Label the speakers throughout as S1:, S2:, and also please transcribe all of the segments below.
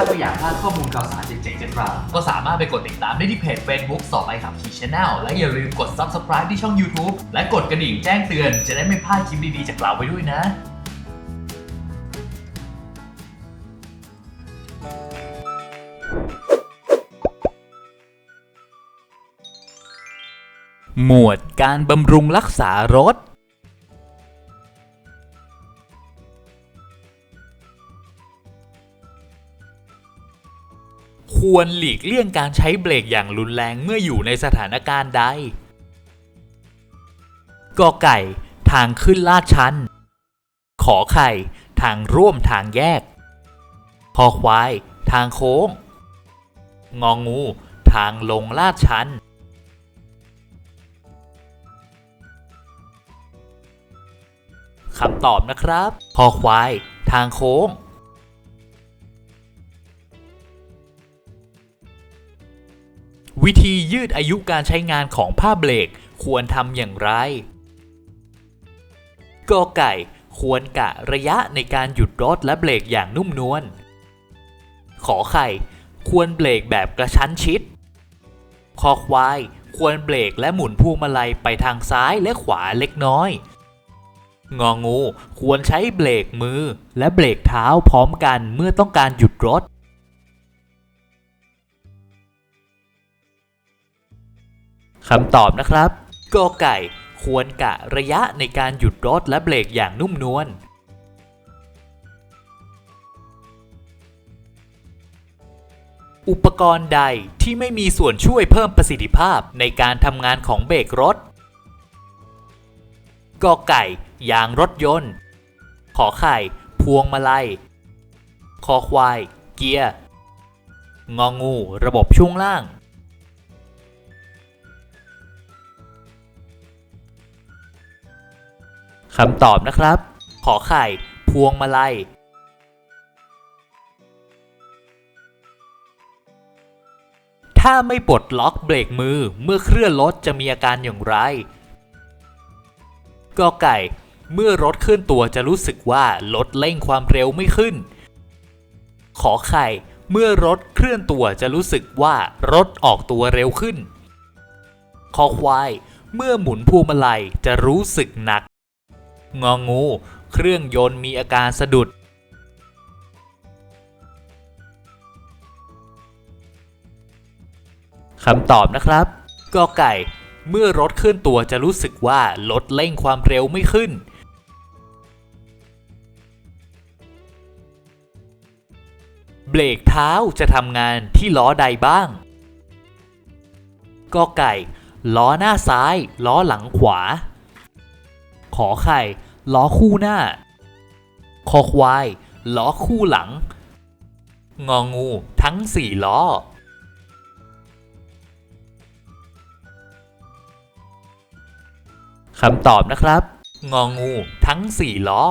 S1: ถ้าไม่อยากพลาดข้อมูลข่าวสารเจ๋งๆจากเราก็สามารถไปกดติดตามได้ที่เพจ Facebook สอบไปขับขี่ช Channel และอย่าลืมกด Subscribe ที่ช่อง YouTube และกดกระดิ่งแจ้งเตือนจะได้ไม่พลาดคลิปดีๆจากเราไปด้วยนะหมวดการบำรุงรักษารถ ควรหลีกเลี่ยงการใช้เบรกอย่างรุนแรงเมื่ออยู่ในสถานการณ์ใดกอไก่ ทางขึ้นลาดชัน ขอไข่ ทางร่วมทางแยกพอควาย ทางโค้ง งองู ทางลงลาดชันคำตอบนะครับพอควาย ทางโค้ง วิธียืดอายุการใช้งานของผ้าเบรกควรทำอย่างไรกอไก่ ควรกะระยะในการหยุดรถและเบรกอย่างนุ่มนวล ขอไข่ ควรเบรกแบบกระชั้นชิด คอควาย ควรเบรกและหมุนพวงมาลัยไปทางซ้ายและขวาเล็กน้อย งองู ควรใช้เบรกมือและเบรกเท้าพร้อมกันเมื่อต้องการหยุดรถ คำตอบนะครับกอไก่ควรกะระยะในการหยุดรถและเบรกอย่างนุ่มนวลอุปกรณ์ใดที่ไม่มีส่วนช่วยเพิ่มประสิทธิภาพในการทำงานของเบรกรถกอไก่ ยางรถยนต์ ขอไข่ พวงมาลัย คอควาย เกียร์ งองู ระบบช่วงล่าง คำตอบนะครับ ขอไข่ พวงมาลัย ถ้าไม่ปลดล็อกเบรกมือเมื่อเคลื่อนรถจะมีอาการอย่างไรกอไก่ เมื่อรถเคลื่อนตัวจะรู้สึกว่ารถเร่งความเร็วไม่ขึ้น ขอไข่ เมื่อรถเคลื่อนตัวจะรู้สึกว่ารถออกตัวเร็วขึ้น คอควาย เมื่อหมุนพวงมาลัยจะรู้สึกหนัก งองู เครื่องยนต์มีอาการสะดุดคำตอบนะครับกอไก่ เมื่อรถเคลื่อนตัวจะรู้สึกว่ารถเร่งความเร็วไม่ขึ้นเบรกเท้าจะทำงานที่ล้อใดบ้าง กอไก่ ล้อหน้าซ้าย ล้อหลังขวา ขอไข่ ล้อคู่หน้า คอควาย ล้อคู่หลัง งองู ทั้งสี่ล้อ คำตอบนะครับ งองู ทั้ง4ล้อ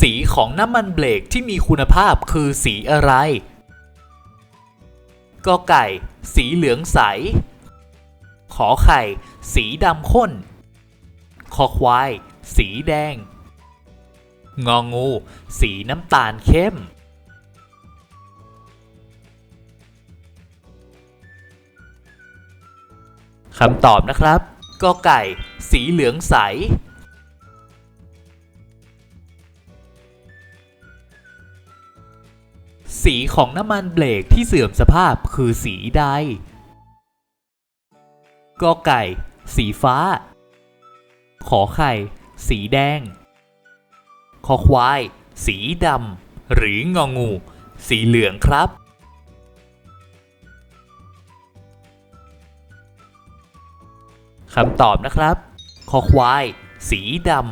S1: สีของน้ำมันเบรกที่มีคุณภาพคือสีอะไรกอไก่ สีเหลืองใส ขอไข่ สีดำข้น คอควาย สีแดง งองู สีน้ำตาลเข้ม คำตอบนะครับกอไก่ สีเหลืองใสสีของน้ำมันเบรกที่เสื่อมสภาพคือสีใด กอไก่ สีฟ้า ขอไข่ สีแดง คอควาย สีดำ หรืององู สีเหลืองครับ คำตอบนะครับ คอควาย สีดำ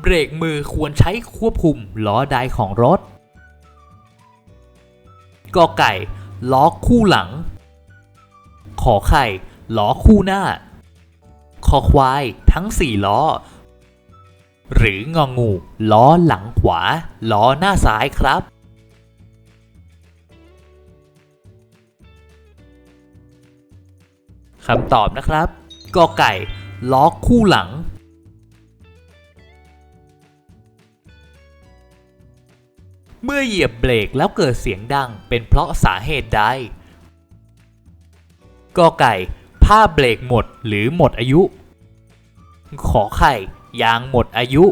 S1: เบรกมือควรใช้ควบคุมล้อใดของรถ กอไก่ ล้อคู่หลัง ขอไข่ ล้อคู่หน้า คอควายทั้ง4ล้อ หรืององู ล้อหลังขวา ล้อหน้าซ้ายครับคำตอบนะครับกอไก่ ล้อคู่หลัง มื่อเหยียบเบรกแล้วเกิดเสียงดังเป็นเพราะสาเหตุใดกอไก่ ผ้าเบรกหมดหรือหมดอายุ ขอไข่ ยางหมดอายุ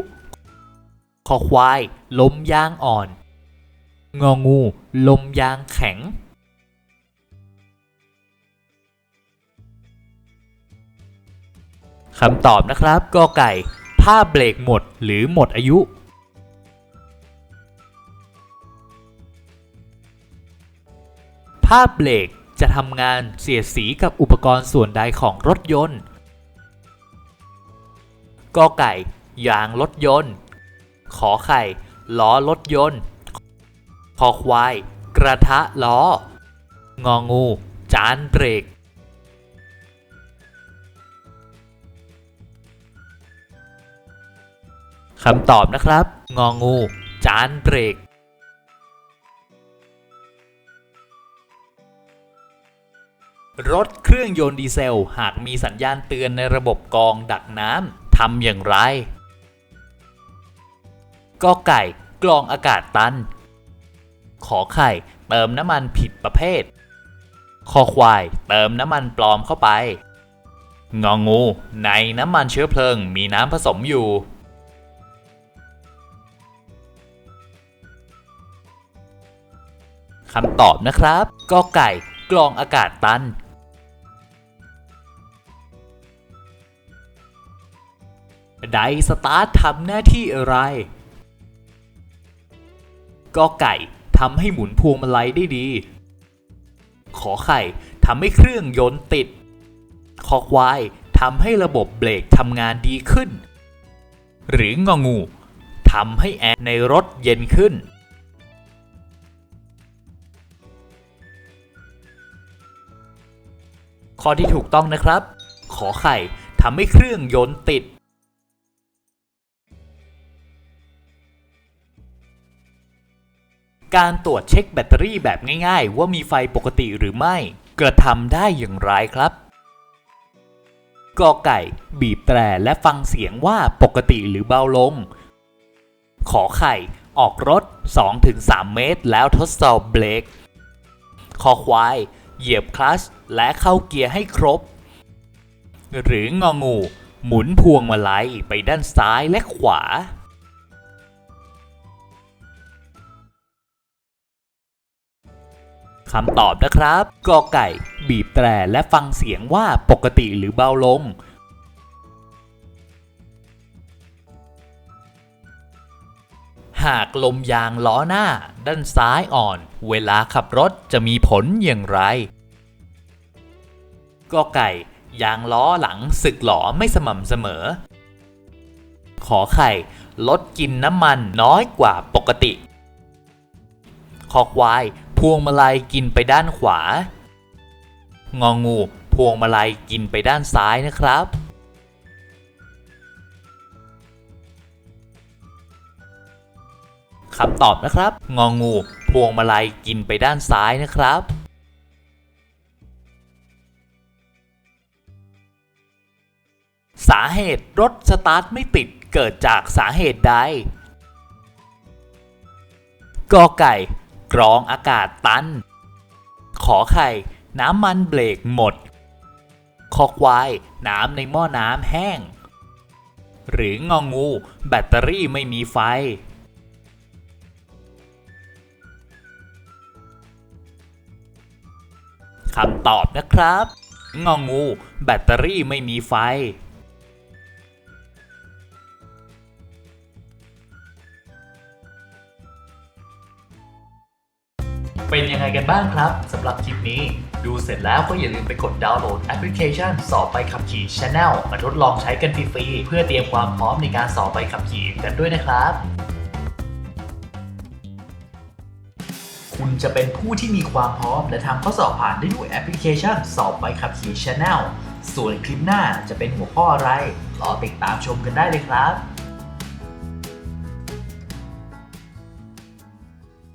S1: ขอควาย ลมยางอ่อน งองู ลมยางแข็งคำตอบนะครับกอไก่ ผ้าเบรกหมดหรือหมดอายุ ผ้าเบรกจะทำงานเสียดสีกับอุปกรณ์ส่วนใดของรถยนต์กอไก่ ยางรถยนต์ ขอไข่ ล้อรถยนต์ คอควาย กระทะล้อ งองู จานเบรก คำตอบนะครับ งองู จานเบรก รถเครื่องยนต์ดีเซล หากมีสัญญาณเตือนในระบบกองดักน้ำทำอย่างไรก็ไก่กรองอากาศตัน ขอไข่ เติมน้ำมันผิดประเภท คอควาย เติมน้ำมันปลอมเข้าไป งองู ในน้ำมันเชื้อเพลิงมีน้ำผสมอยู่ คำตอบนะครับก็ไก่กรองอากาศตัน ไดสตาร์ททำหน้าที่อะไรก็ไก่ทำให้หมุนพวงมาลัยได้ดี ขอไข่ทำให้เครื่องยนต์ติด คอควายทำให้ระบบเบรกทำงานดีขึ้น หรืององูทำให้แอร์ในรถเย็นขึ้น ข้อที่ถูกต้องนะครับ ขอไข่ทำให้เครื่องยนต์ติด การตรวจเช็คแบตเตอรี่แบบง่ายๆ ว่ามีไฟปกติหรือไม่ กระทำได้อย่างไรครับกอไก่ บีบแตรและฟังเสียงว่าปกติหรือเบาลง ขอไข่ ออกรถ 2-3 เมตร แล้วทดสอบเบรกคอควาย เหยียบคลัตช์และเข้าเกียร์ให้ครบ หรืององู หมุนพวงมาลัยไปด้านซ้ายและขวา คำตอบนะครับ กอไก่ บีบแตรและฟังเสียงว่าปกติหรือเบาลง หากลมยางล้อหน้า ด้านซ้ายอ่อน เวลาขับรถจะมีผลอย่างไรก็ไก่ ยางล้อหลังสึกหลอไม่สม่ำเสมอ ขอไข่ลดกินน้ำมันน้อยกว่าปกติ คอควาย วงมาลัยกินไปด้านขวา งองู พวงมาลัยกินไปด้านซ้ายนะครับ คำตอบนะครับ งองู พวงมาลัยกินไปด้านซ้ายนะครับสาเหตุรถสตาร์ทไม่ติดเกิดจากสาเหตุใดกอไก่ กรองอากาศตัน ขอไข่ น้ำมันเบรกหมด คอควาย น้ำในหม้อน้ำแห้ง หรืององู แบตเตอรี่ไม่มีไฟ คำตอบนะครับ งองู แบตเตอรี่ไม่มีไฟ เป็นยังไงกันบ้างครับสำหรับคลิปนี้ ดูเสร็จแล้วก็อย่าลืมไปกดดาวน์โหลดแอปพลิเคชัน สอบไปขับขี่ Channel มาทดลองใช้กันฟรีๆเพื่อเตรียมความพร้อมในการสอบไปขับขี่กันด้วยนะครับคุณจะเป็นผู้ที่มีความพร้อม และทำข้อสอบผ่านได้ด้วยแอปพลิเคชัน สอบไปขับขี่ Channel ส่วนคลิปหน้าจะเป็นหัวข้ออะไร รอติดตามชมกันได้เลยครับ